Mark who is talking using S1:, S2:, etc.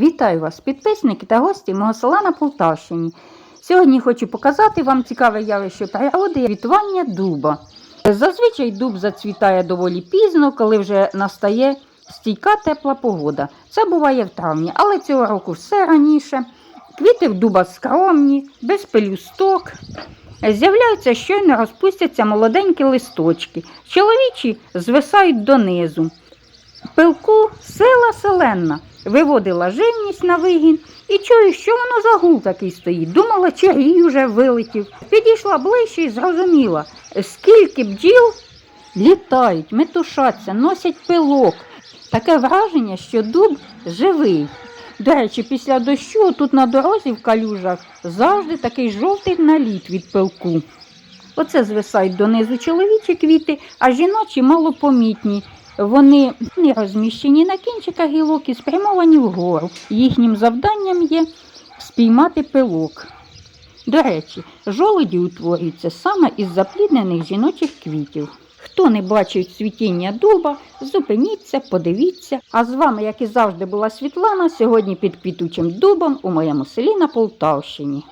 S1: Вітаю вас, підписники та гості мого села на Полтавщині. Сьогодні хочу показати вам цікаве явище природи квітування дуба. Зазвичай дуб зацвітає доволі пізно, коли вже настає стійка тепла погода. Це буває в травні, але цього року все раніше. Квіти в дуба скромні, без пелюсток. З'являються щойно розпустяться молоденькі листочки. Чоловічі звисають донизу. Пилку сила селенна виводила живність на вигін і чую, що воно за гул такий стоїть. Думала, чи рій уже вилетів. Підійшла ближче і зрозуміла, скільки бджіл літають, метушаться, носять пилок. Таке враження, що дуб живий. До речі, після дощу тут на дорозі в калюжах завжди такий жовтий наліт від пилку. Оце звисають донизу чоловічі квіти, а жіночі малопомітні. Вони розміщені на кінчиках гілок і спрямовані вгору. Їхнім завданням є спіймати пилок. До речі, жолуді утворюються саме із запліднених жіночих квітів. Хто не бачив цвітіння дуба, зупиніться, подивіться. А з вами, як і завжди, була Світлана, сьогодні під квітучим дубом у моєму селі на Полтавщині.